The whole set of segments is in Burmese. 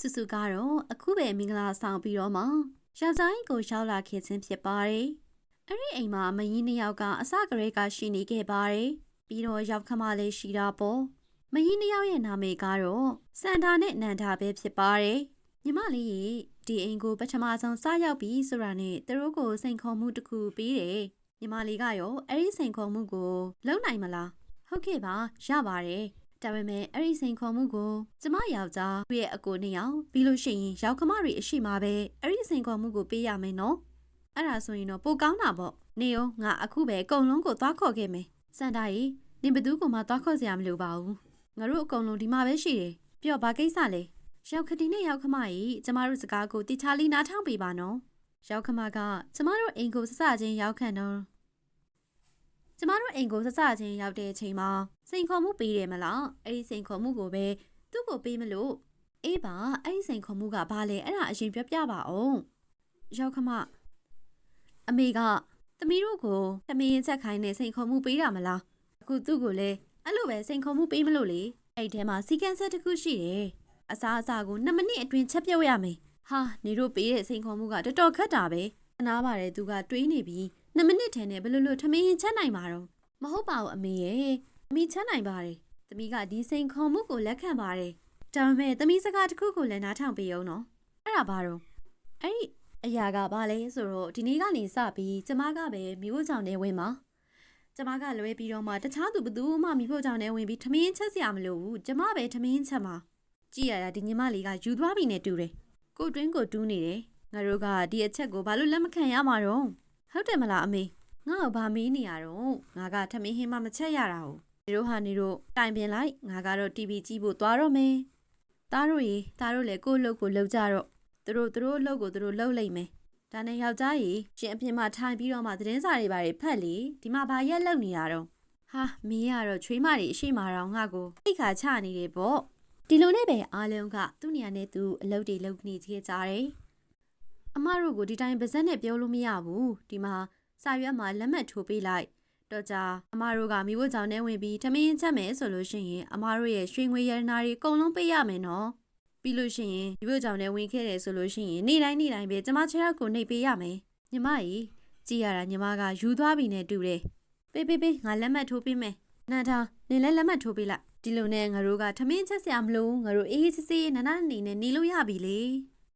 စုစုကတော့အခုပဲမင်္ဂလာဆောင်ပြီးတော့မှယောက်ျားကြီးကိုရောက်လာခဲ့ခြင်းဖြစ်ပါတယ်။အဲ့ဒီအိမ်မှာမကြီးနှစ်ယောက်ကအစကတည်းကရှိနေခဲ့ပါတယ်။ပြီးတော့ရောက်ခမလေးရှိတာပေါ့။မကြီးနှစ်ယောက်ရဲ့နာမည်ကတော့စန္ဒာနဲ့နန္ဒာပဲဖြစ်ပါတယ်။ညီမလေးရေဒီအိမ်ကိုပထမဆုံးစရောက်ပြီးဆိုတာနဲ့သူတို့ကိုစိန်ခေါ်မှုတစ်ခုပြီးတယ်။ညီမလေးကရောအဲ့ဒီစိန်ခေါ်မှုကိုလုံနိုင်မလား။ဟုတ်ကဲ့ပါရပါတယ်။ ဒါပေမဲ့အဲ့ဒီစိန်ခေါ်မှုကိုကျမယောက်ျားသူ့ရဲ့အကိုနှစ်ယောက်ပြီးလို့ရှိရင်ရောက်ခမတွေအရှိမှာပဲအဲ့ဒီစိန်ခေါ်မှုကိုပေးရမယ်နော်အဲ့ဒါဆိုရင်တော့ပိုကောင်းတာပေါ့နေရောငါအခုပဲအကုန်လုံးကိုသွားခေါ်ခဲ့မယ်စန္ဒာကြီးနင်ဘသူ့ကိုမှသွားခေါ်စရာမလိုပါဘူးငါတို့အကုန်လုံးဒီမှာပဲရှိတယ်ပြီးတော့ဘာကိစ္စလဲရောက်ခတီနဲ့ရောက်ခမကြီးကျမတို့စကားကိုတိချာလီနားထောင်ပေးပါနော်ရောက်ခမကကျမတို့အိမ်ကိုစစချင်းရောက်ခံတော့ ကျမတို့အိမ်ကိုစစချင်းရောက်တဲ့အချိန်မှာစိန်ခေါ်မှုပေးတယ်မလားအဲ့ဒီစိန်ခေါ်မှုကိုပဲသူ့ကိုပေးမလို့အေးပါအဲ့ဒီစိန်ခေါ်မှုကဘာလဲအဲ့ဒါအရင်ပြောပြပါအောင်ရောက်ခမအမေကသမီးတို့ကိုသမီးရင်ချက်ခိုင်းနေစိန်ခေါ်မှုပေးတာမလားအခုသူ့ကိုလည်းအဲ့လိုပဲစိန်ခေါ်မှုပေးမလို့လေအဲ့ထဲမှာစီကန်းဆက်တစ်ခုရှိတယ်အစားအစာကို2မိနစ်အတွင်းချက်ပြုတ်ရမယ်ဟာနေတို့ပေးတဲ့စိန်ခေါ်မှုကတော်တော်ခက်တာပဲအနာပါတယ်သူကတွေးနေပြီး 2မိနစ်ထဲနဲ့ဘယ်လိုလိုထမင်းရင်ချက်နိုင်မှာတော့မဟုတ်ပါဘူးအမေရဲ့အမေချက်နိုင်ပါတယ်သမီးကဒီစိန်ခေါ်မှုကိုလက်ခံပါတယ်ဒါပေမဲ့သမီးစကားတစ်ခုကိုလည်းနားထောင်ပေးအောင်နော်အဲ့ဒါဘာတော့အဲ့ဒီအရာကဘာလဲဆိုတော့ဒီနေ့ကနေစပြီးကျမကပဲမိဖို့ကြောင့်နေဝင်မှာကျမကလွဲပြီးတော့မှတခြားသူဘသူမှမိဖို့ကြောင့်နေဝင်ပြီးထမင်းချက်စရာမလိုဘူးကျမပဲထမင်းချက်မှာကြည့်ရတာဒီညီမလေးကယူသွားပြီနဲ့တူတယ်ကိုတွင်းကိုတူးနေတယ်ငါတို့ကဒီအချက်ကိုဘာလို့လက်မခံရမှာတော့ ဟုတ်တယ်မလားအမေငါ့ကိုဘာမေးနေရတော့ငါကထမင်းဟင်းမှမချက်ရတာဟုတ်ဒီတို့ဟာနေတို့တိုင်ပင်လိုက်ငါကတော့ TV ကြည့်ဖို့သွားတော့မယ်သားတို့ရေသားတို့လည်းကိုယ့်အလုပ်ကိုလုပ်ကြတော့သူတို့သူတို့အလုပ်ကိုသူတို့လုပ်လိုက်မယ်ဒါနဲ့ယောက်ျားကြီးရှင်အပြင်မှာထိုင်ပြီးတော့မှသတင်းစာတွေဘာတွေဖတ်လေဒီမှာဘာရက်လုပ်နေရတော့ဟာမင်းကတော့ချွေးမတွေအရှိမာတော့ငါကိုအိတ်ခါချနေတယ်ပေါ့ဒီလိုနဲ့ပဲအားလုံးကသူ့နေရာနဲ့သူအလုပ်တွေလုပ်နေကြကြတယ် အမတို့ကိုဒီတိုင်းပါဇက်နဲ့ပြောလို့မရဘူးဒီမှာစာရွက်မှာလက်မှတ်ထိုးပေးလိုက်တော့ကြာအမတို့ကမိဖို့ကြောင့်နဲ့ဝင်ပြီးထမင်းချက်မယ်ဆိုလို့ရှိရင်အမတို့ရဲ့ရွှေငွေရတနာတွေအကုန်လုံးပေးရမယ်နော်ပြီးလို့ရှိရင်မိဖို့ကြောင့်နဲ့ဝင်ခဲ့တယ်ဆိုလို့ရှိရင်နေ့တိုင်းနေ့တိုင်းပဲကျမခြေထောက်ကိုနှိပ်ပေးရမယ်ညီမကြီးကြည်ရတာညီမကယူသွားပြီနဲ့တူတယ်ပေးပေးပေးငါလက်မှတ်ထိုးပေးမယ်နန္ဒာနင်လည်းလက်မှတ်ထိုးပေးလိုက်ဒီလိုနဲ့ငါတို့ကထမင်းချက်စရာမလိုငါတို့အေးအေးဆေးဆေးနန္ဒာနေနဲ့နေလို့ရပြီလေ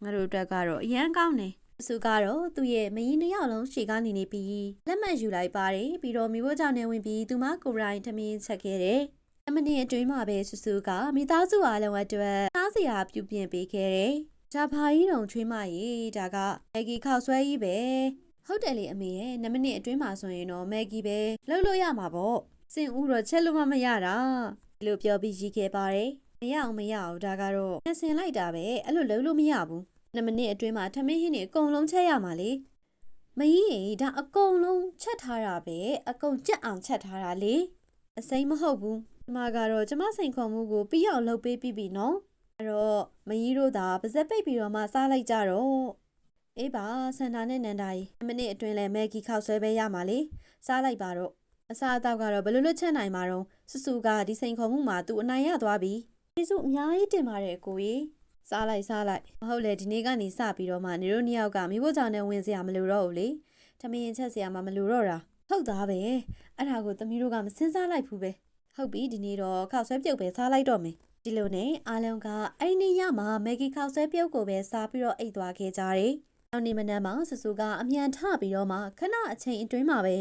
ငါတို့အတွက်ကတော့အရန်ကောင်းတယ်အစုကတော့သူ့ရဲ့မရင်နှစ်ယောက်လုံးရှေကနေနေပြီးလက်မှတ်ယူလိုက်ပါတယ်ပြီးတော့မိဖို့ကြောင့်နေဝင်ပြီးသူမကိုရိုင်းထမင်းချက်ခဲ့တယ်အမနစ်အတွင်းမှာပဲဆူဆူကမိသားစုအားလုံးအတွက်စားစရာပြုပြင်ပေးခဲ့တယ်။ဒါဘာကြီးတုံချွေးမကြီးဒါကမက်ဂီခောက်ဆွဲကြီးပဲ။ဟုတ်တယ်လေအမေရဲ့2မိနစ်အတွင်းမှာဆိုရင်တော့မက်ဂီပဲလှုပ်လို့ရမှာပေါ့။စင်ဦးတော့ချက်လို့မမရတာ။ဒီလိုပြောပြီးရီးခဲ့ပါတယ်။မရအောင်မရအောင်ဒါကတော့နှစင်လိုက်တာပဲအဲ့လိုလှုပ်လို့မရဘူး။ 2မိနစ်အတွင်းမှာထမင်းဟင်းတွေအကုန်လုံးချက်ရမှာလေ။မကြီးရင်ဒါအကုန်လုံးချက်ထားတာပဲအကုန်ကြက်အောင်ချက်ထားတာလေ။အစိမ်းမဟုတ်ဘူးဒီမှာကတော့ကျမစိန်ခေါ်မှုကိုပြီးအောင်လုပ်ပေးပြီးပြီနော်အဲ့တော့မကြီးတို့သာပါဇက်ပိတ်ပြီးတော့မှစားလိုက်ကြတော့အေးပါဆန္ဒနဲ့နန္ဒာကြီးမိနစ်အတွင်းလဲမက်ဂီခောက်ဆွဲပဲရမှာလေစားလိုက်ပါတော့အစားအသောက်ကတော့ဘယ်လိုလွတ်ချက်နိုင်မှာတော့ဆူဆူကဒီစိန်ခေါ်မှုမှာသူအနိုင်ရသွားပြီကျေးဇူးအများကြီးတင်ပါတယ်ကိုကြီး စားလိုက်စားလိုက်မဟုတ်လေဒီနေ့ကနေစပြီးတော့မှနေတို့နှစ်ယောက်ကမိဖို့ကြောင့်နဲ့ဝင်စရာမလိုတော့ဘူးလေထမင်းချက်စရာမှမလိုတော့တာဟုတ်သားပဲအဲ့ဒါကိုသမီးတို့ကမစင်စားလိုက်ဘူးပဲဟုတ်ပြီဒီနေ့တော့ခောက်ဆွဲပြုတ်ပဲစားလိုက်တော့မယ်ဒီလိုနဲ့အားလုံးကအဲ့ဒီနေ့ရမှာမက်ဂီခောက်ဆွဲပြုတ်ကိုပဲစားပြီးတော့အိတ်သွားခဲ့ကြတယ်။နောက်နေ့မနက်မှာဆူဆူကအမြန်ထပြီးတော့မှခဏအချိန်အတွင်းမှာပဲ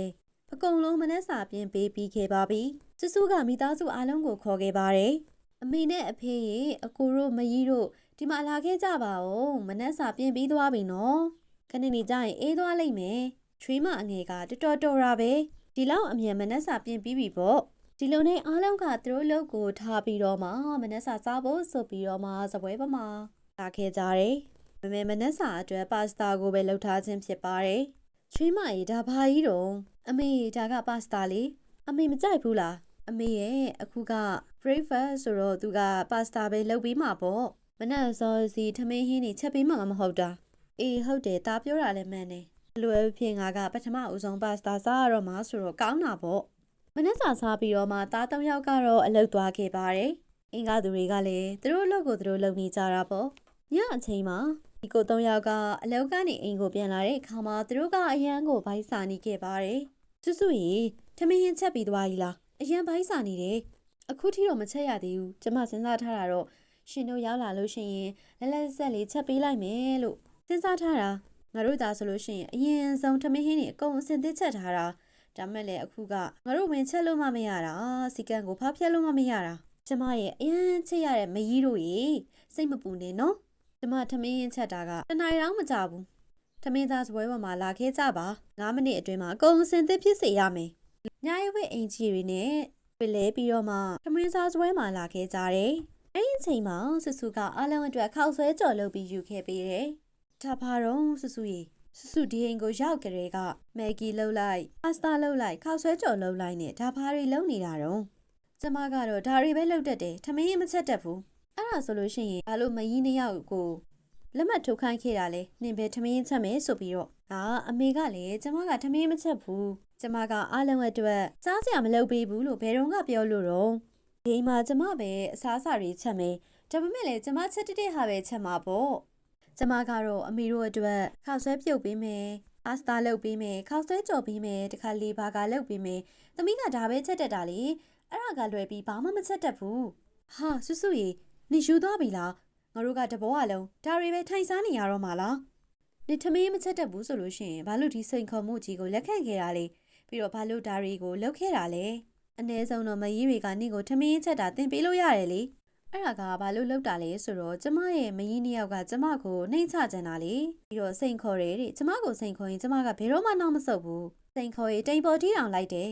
အကုန်လုံးမနက်စာပြင်းပေးပြီးခဲ့ပါပြီ။ဆူဆူကမိသားစုအားလုံးကိုခေါ်ခဲ့ပါတယ်။အမေနဲ့အဖေရဲ့အကိုတို့မကြီးတို့ ဒီမှာလာခဲ့ကြပါဦး။မနက်စာပြင်းပြီးသွားပြီနော်။ခဏနေကြရင်အေးသွားလိမ့်မယ်။ချွေးမအငယ်ကတော်တော်တော်ရာပဲ။ဒီလောက်အမြန်မနက်စာပြင်းပြီးပြီပေါ့။ဒီလိုနဲ့အားလုံးကသူတို့လုပ်ကိုထားပြီးတော့မှမနက်စာစားဖို့ဆိုပြီးတော့မှစပွဲပမာလာခဲ့ကြတယ်။မမေမနက်စာအတွက်ပါစတာကိုပဲလုပ်ထားခြင်းဖြစ်ပါတယ်။ချွေးမကြီးဒါဘာကြီးတော့အမေဒါကပါစတာလေအမေမကြိုက်ဘူးလားအမေရဲ့အခုက breakfast ဆိုတော့သူကပါစတာပဲလုပ်ပြီးမှာပေါ့ မနက်စောစီထမင်းဟင်းနေချက်ပေးမှာမဟုတ်တာအေးဟုတ်တယ်ဒါပြောတာလည်းမှန်တယ်လွယ်ဖြစ်ငါကပထမဦးဆုံးပါစတာစားရတော့မှာဆိုတော့ကောင်းတာပေါ့မနက်စာစားပြီးတော့မှသား၃ယောက်ကတော့အလုပ်သွားခဲ့ပါတယ်။အင်္ဂါသူတွေကလည်းသူတို့အလုပ်ကိုသူတို့လုပ်နေကြတာပေါ့ညအချိန်မှာဒီကိုသုံးယောက်ကအလောက်ကနေအိမ်ကိုပြန်လာတဲ့အခါမှာသူတို့ကအရန်ကိုဘိုက်စာနေခဲ့ပါတယ်။စွစွရေထမင်းရင်ချက်ပြီးသွားပြီလား။အရန်ဘိုက်စာနေတယ်။အခုထိတော့မချက်ရသေးဘူး။ကျမစဉ်းစားထားတာတော့ ရှင်တို့ရောက်လာလို့ရှိရင်လက်လက်ဆက်လေးချက်ပေးလိုက်မယ်လို့စဉ်းစားထားတာ။ငါတို့သာဆိုလို့ရှိရင်အရင်ဆုံးထမင်းဟင်းတွေအကုန်အစင်သစ်ချက်ထားတာ။ဒါမဲ့လည်းအခုကငါတို့ဝင်ချက်လို့မှမရတာ။စီကံကိုဖောက်ဖျက်လို့မှမရတာ။ကျမရဲ့အရန်ချက်ရတဲ့မကြီးတို့ရေစိတ်မပူနဲ့နော်။ကျမထမင်းဟင်းချက်တာကတနိုင်တော့မကြဘူး။ထမင်းသားစပွဲပေါ်မှာလာခဲ့ကြပါ9မိနစ်အတွင်းမှာအကုန်အစင်သစ်ဖြစ်စေရမယ်။ညာရွေးအင်ဂျီတွေနဲ့ပြလဲပြီးတော့မှထမင်းသားစပွဲမှာလာခဲ့ကြတယ်။ အဲ့ဒီအချိန်မှာဆူဆူကအားလုံးအတွက်ခောက်ဆွဲကြော်လုပ်ပြီးယူခဲ့ပေးတယ်။ဒါပါတော့ဆူဆူရေဆူဆူဒီအိမ်ကိုရောက်ကြတဲ့ကမက်ဂီလှုပ်လိုက်ပစတာလှုပ်လိုက်ခောက်ဆွဲကြော်လှုပ်လိုက်နဲ့ဒါဘာတွေလုပ်နေတာတော့ကျမကတော့ဒါတွေပဲလုပ်တတ်တယ်ထမင်းမချက်တတ်ဘူးအဲ့ဒါဆိုလို့ရှိရင်ဘာလို့မကြီးနှစ်ယောက်ကိုလက်မှတ်ထုတ်ခိုင်းခဲ့တာလဲနင်ပဲထမင်းချက်မယ်ဆိုပြီးတော့အာအမေကလည်းကျမကထမင်းမချက်ဘူးကျမကအားလုံးအတွက်စားစရာမလုပ်ပေးဘူးလို့ဘယ်တော့ကပြောလို့တော့ ဒီမှာကျမပဲအစားအစာတွေချက်မယ်ဒါပေမဲ့လည်းကျမချက်တတဲ့ဟာပဲချက်မှာပေါ့ကျမကတော့အမေတို့အတွက်ခောက်ဆွဲပြုတ်ပေးမယ်ပါစတာလုပ်ပေးမယ်ခောက်ဆွဲကြော်ပေးမယ်တခါလေဘာကလုပ်ပေးမယ်သမီးကဒါပဲချက်တတ်တာလေအဲ့ဒါကလွယ်ပြီးဘာမှမချက်တတ်ဘူးဟာဆွဆွရေနေယူသွားပြီလားငါတို့ကတဘောအလုံးဒါတွေပဲထိုင်စားနေရတော့မှာလားနေထမင်းမချက်တတ်ဘူးဆိုလို့ရှိရင်ဘာလို့ဒီစိန်ခေါ်မှုကြီးကိုလက်ခံခဲ့တာလဲပြီးတော့ဘာလို့ဒါတွေကိုလုပ်ခဲ့တာလဲ အ ਨੇ ဆုံးတော့မကြီးတွေကနင့်ကိုထမင်းချက်တာသင်ပေးလို့ရတယ်လေအဲ့ဒါကဘာလို့လောက်တာလဲဆိုတော့ကျမရဲ့မကြီးနှစ်ယောက်ကကျမကိုနှိမ့်ချကြတာလေပြီးတော့စိန်ခေါ်တယ်တဲ့ကျမကိုစိန်ခေါ်ရင်ကျမကဘယ်တော့မှနောက်မဆုတ်ဘူးစိန်ခေါ်ရင်တိမ်ပေါ်တီးအောင်လိုက်တယ်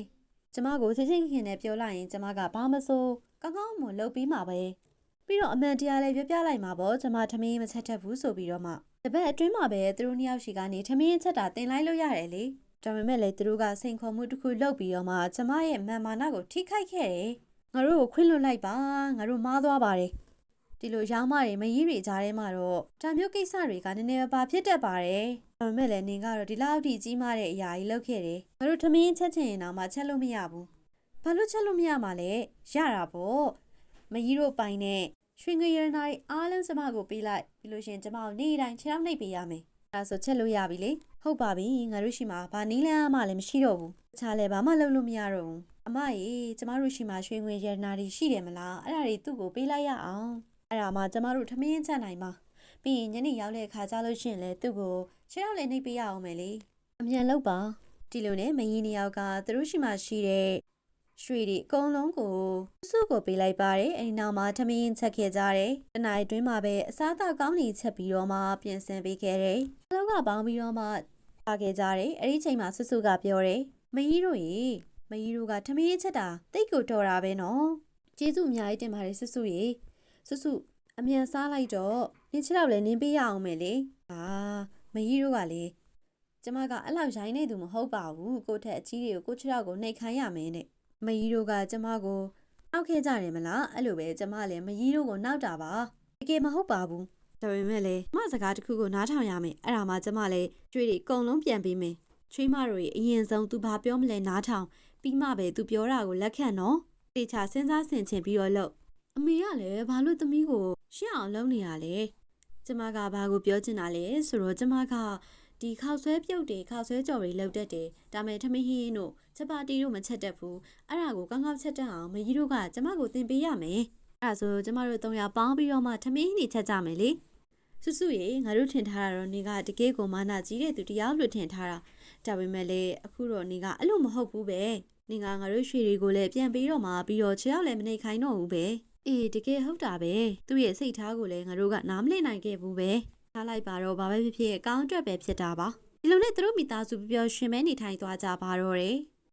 ကျမကိုချင်းချင်းခင်နဲ့ပြောလိုက်ရင်ကျမကဘာမစိုးကောင်းကောင်းမွန်လုပ်ပြီးမှာပဲပြီးတော့အမှန်တရားလည်းပြောပြလိုက်မှာပေါ့ကျမထမင်းမချက်တတ်ဘူးဆိုပြီးတော့မှတပတ်အတွင်းမှာပဲသူတို့နှစ်ယောက်ရှိကနေထမင်းချက်တာတင်လိုက်လို့ရတယ်လေ ဒါပေမဲ့လည်းသူတို့ကစိန်ခေါ်မှုတစ်ခုလုပ်ပြီးတော့မှကျမရဲ့မာမာနာကိုထိခိုက်ခဲ့တယ်ငါတို့ကိုခွင့်လွှတ်လိုက်ပါငါတို့မားသွားပါတယ်ဒီလိုရောင်းမတွေမကြီးတွေကြားထဲမှာတော့ဒါမျိုးကိစ္စတွေကနည်းနည်းပါဖြစ်တတ်ပါတယ်ဒါပေမဲ့လည်းနင်ကတော့ဒီလောက်ထိကြီးမားတဲ့အရာကြီးလုပ်ခဲ့တယ်ငါတို့ထမင်းချက်ချင်ရင်တော့မှချက်လို့မရဘူးဘာလို့ချက်လို့မရမှာလဲရတာပေါ့မကြီးတို့ပိုင်နဲ့ရွှေငွေရနာရီအားလုံးကျမကိုပေးလိုက်ပြီးလို့ရှရင်ကျမကိုနေ့တိုင်းခြေထောက်နှိပ်ပေးရမယ်အဲဆိုချက်လို့ရပြီလေ ဟုတ်ပါပြီငါတို့ရှိမှာဘာနီးလန်းမှလည်းမရှိတော့ဘူးတခြားလည်းဘာမှလုပ်လို့မရတော့ဘူးအမရေကျမတို့ရှိမှာရွှေငွေရနာရီရှိတယ်မလားအဲ့ဒါတွေသူ့ကိုပေးလိုက်ရအောင်အဲ့ဒါမှကျမတို့ထမင်းချက်နိုင်မှာပြီးရင်ညနေရောက်တဲ့အခါကျလို့ရှိရင်လည်းသူ့ကိုခြေထောက်လည်းနှိပ်ပေးရအောင်မယ်လေအမြန်လုပ်ပါဒီလိုနဲ့မင်းကြီးနှစ်ယောက်ကသူတို့ရှိမှရှိတဲ့ရွှေတွေအကုန်လုံးကိုစုကိုပေးလိုက်ပါတယ်အဲဒီနောက်မှာထမင်းချက်ခဲ့ကြတယ်တနင်္လာအတွင်းမှာပဲအစားအသောက်ကောင်းတွေချက်ပြီးတော့မှပြင်ဆင်ပေးခဲ့တယ်အလုံးကပေါင်းပြီးတော့မှ ပါခဲ့ကြတယ်အဲ့ဒီချိန်မှာဆွဆွကပြောတယ်မကြီးတို့ရေမကြီးတို့ကထမင်းချက်တာတိတ်ကိုတော်တာပဲနော်ကျေးဇူးအများကြီးတင်ပါတယ်ဆွဆွရေဆွဆွအမြန်စားလိုက်တော့နင်းချတော့လည်းနင်းပေးရအောင်မယ်လေအာမကြီးတို့ကလေကျမကအဲ့လောက်ရိုင်းနေသူမဟုတ်ပါဘူးကိုထက်အကြီးတွေကိုကိုချတော့ကိုနှိတ်ခိုင်းရမယ်တဲ့မကြီးတို့ကကျမကိုအောက်ခဲ့ကြတယ်မလားအဲ့လိုပဲကျမလည်းမကြီးတို့ကိုနောက်တာပါတကယ်မဟုတ်ပါဘူး ဒါပေမဲ့လည်းမစကားတစ်ခုကိုနားထောင်ရမယ်အဲ့ဒါမှကျမလည်းကျွေးတွေအကုန်လုံးပြန်ပေးမယ်ချွေးမတို့ရဲ့အရင်ဆုံးသူဘာပြောမလဲနားထောင်ပြီးမှပဲသူပြောတာကိုလက်ခံနော်တေချာစဉ်းစားဆင်ခြင်ပြီးတော့လုပ်အမေကလည်းဘာလို့သမီးကိုရှင်းအောင်လုပ်နေရလဲကျမကဘာကိုပြောချင်တာလဲဆိုတော့ကျမကဒီခောက်ဆွဲပြုတ်တွေခောက်ဆွဲကြော်တွေလုပ်တတ်တယ်ဒါမဲ့ထမင်းဟင်းတို့ချက်ပါတီတို့မချက်တတ်ဘူးအဲ့ဒါကိုကောင်းကောင်းချက်တတ်အောင်မကြီးတို့ကကျမကိုသင်ပေးရမယ်အဲ့ဒါဆိုကျမတို့၃ယောက်ပေါင်းပြီးတော့မှထမင်းဟင်းတွေချက်ကြမယ်လေ စွစွရေငါတို့ထင်ထားတာတော့နေကတကယ်ကိုမာနာကြီးတဲ့သူတရားလို့ထင်ထားတာဒါပေမဲ့လေအခုတော့နေကအဲ့လိုမဟုတ်ဘူးပဲနေကငါတို့ရွှေတွေကိုလည်းပြန်ပြီးတော့မှပြီးတော့ခြေရောက်လည်းမနေခိုင်းတော့ဘူးပဲအေးတကယ်ဟုတ်တာပဲသူ့ရဲ့စိတ်ထားကိုလည်းငါတို့ကနားမလည်နိုင်ခဲ့ဘူးပဲထားလိုက်ပါတော့ဘာပဲဖြစ်ဖြစ်အကောင်းအတွက်ပဲဖြစ်တာပါဒီလိုနဲ့သူတို့မိသားစုပျော်ရွှင်မဲနေထိုင်သွားကြပါတော့တယ်